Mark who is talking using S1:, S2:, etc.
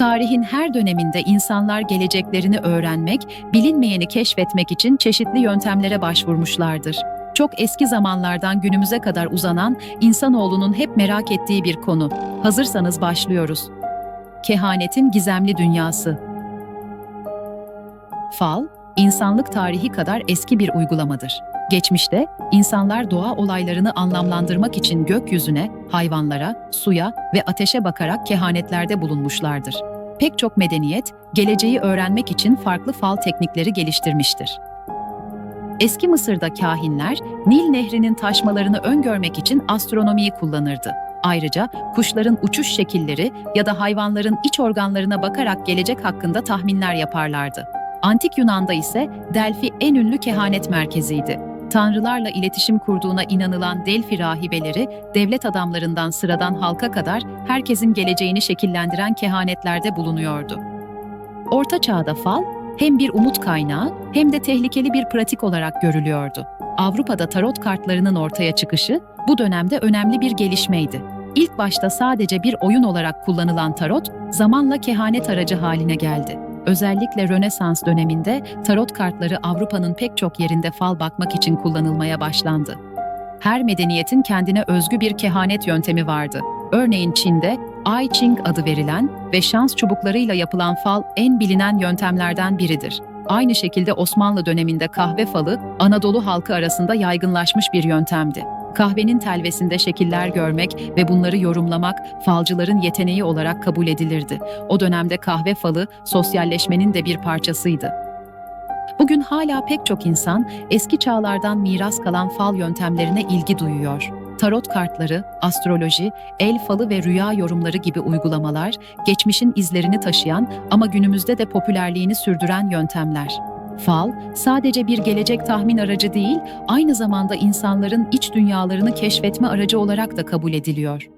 S1: Tarihin her döneminde insanlar geleceklerini öğrenmek, bilinmeyeni keşfetmek için çeşitli yöntemlere başvurmuşlardır. Çok eski zamanlardan günümüze kadar uzanan insanoğlunun hep merak ettiği bir konu. Hazırsanız başlıyoruz. Kehanetin gizemli dünyası. Fal, insanlık tarihi kadar eski bir uygulamadır. Geçmişte insanlar doğa olaylarını anlamlandırmak için gökyüzüne, hayvanlara, suya ve ateşe bakarak kehanetlerde bulunmuşlardır. Pek çok medeniyet geleceği öğrenmek için farklı fal teknikleri geliştirmiştir. Eski Mısır'da kahinler Nil Nehri'nin taşmalarını öngörmek için astronomiyi kullanırdı. Ayrıca kuşların uçuş şekilleri ya da hayvanların iç organlarına bakarak gelecek hakkında tahminler yaparlardı. Antik Yunan'da ise Delphi en ünlü kehanet merkeziydi. Tanrılarla iletişim kurduğuna inanılan Delphi rahibeleri, devlet adamlarından sıradan halka kadar herkesin geleceğini şekillendiren kehanetlerde bulunuyordu. Orta Çağ'da fal, hem bir umut kaynağı hem de tehlikeli bir pratik olarak görülüyordu. Avrupa'da tarot kartlarının ortaya çıkışı bu dönemde önemli bir gelişmeydi. İlk başta sadece bir oyun olarak kullanılan tarot, zamanla kehanet aracı haline geldi. Özellikle Rönesans döneminde tarot kartları Avrupa'nın pek çok yerinde fal bakmak için kullanılmaya başlandı. Her medeniyetin kendine özgü bir kehanet yöntemi vardı. Örneğin Çin'de I Ching adı verilen ve şans çubuklarıyla yapılan fal en bilinen yöntemlerden biridir. Aynı şekilde Osmanlı döneminde kahve falı Anadolu halkı arasında yaygınlaşmış bir yöntemdi. Kahvenin telvesinde şekiller görmek ve bunları yorumlamak falcıların yeteneği olarak kabul edilirdi. O dönemde kahve falı sosyalleşmenin de bir parçasıydı. Bugün hala pek çok insan eski çağlardan miras kalan fal yöntemlerine ilgi duyuyor. Tarot kartları, astroloji, el falı ve rüya yorumları gibi uygulamalar geçmişin izlerini taşıyan ama günümüzde de popülerliğini sürdüren yöntemler. Fal, sadece bir gelecek tahmin aracı değil, aynı zamanda insanların iç dünyalarını keşfetme aracı olarak da kabul ediliyor.